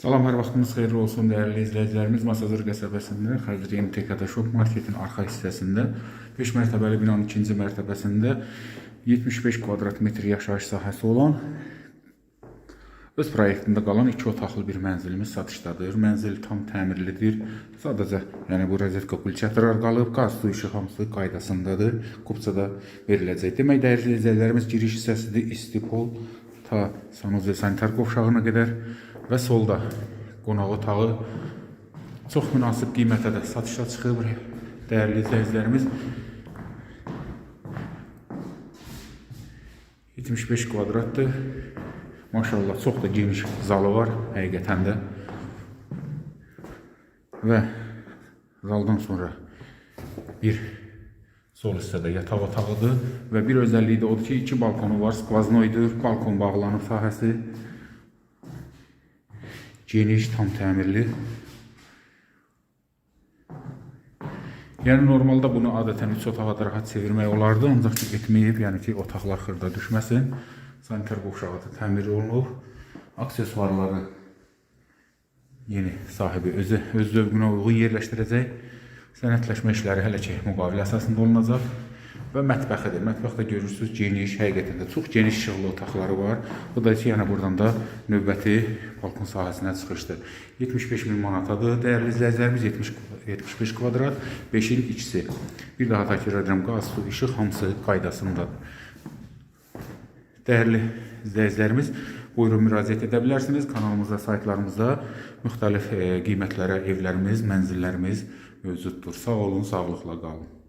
Salam, hər vaxtınız xeyirli olsun dəyərli izləyicilərimiz. Masazır qəsəbəsində Xəzri MTK Shop Marketin arxa hissəsində 5 mərtəbəli binanın ikinci mərtəbəsində 75 kvadrat metr yaşayış sahəsi olan öz proyektində qalan iki otaqlı bir mənzilimiz satışdadır. Mənzil tam təmirlidir. Sadəcə yəni bu rozetka kulçatlar qalıb, qaz, su, işıq hamısı qaydasındadır. Kupçada veriləcək. Demək dəyərli izləyicilərimiz giriş hissəsidir. İstipol ta sanuzel sanitar qovşağına qədər və solda qonaq otağı çox münasib qiymətə də satışa çıxıb. Dəyərli izləyicilərimiz 75 kvadratdır. Maşallah çox da geniş zalı var həqiqətən də. Və zaldan sonra bir sol hissədə yataq otağıdır və bir özəlliyi də odur ki, iki balkonu var, skvaznoydur, balkon bağlanıb sahəsi. Geniş, tam təmirli. Yəni normalda bunu adətən üç otağa da rahat çevirmək olardı, ancaq ki etməyib, yəni ki otaqlar xırda düşməsin. Sanitar qovşağı da təmir olunub. Aksesuarları yeni sahibi özü öz zövqünə uyğun yerləşdirəcək. Sənətləşmə işləri hələ ki müqavilə əsasında olunacaq. Və mətbəxidir. Mətbəxdə görürsüz geniş, həqiqətən də çox geniş işıqlı otaqları var. Bu da ki, yəni buradan da növbəti balkon sahəsinə çıxışdır. 75 min manatadır. Dəyərli izləyicilərimiz 70 75 kvadrat, 5-in ikisi. Bir daha təkrar edirəm, qaz, su, işıq hamısı qaydasındadır. Dəyərli izləyicilərimiz, buyurun müraciət edə bilərsiniz. Kanalımızda, saytlarımızda müxtəlif e, qiymətlərə evlərimiz, mənzillərimiz mövcuddur. Sağ olun, sağlıqla qalın.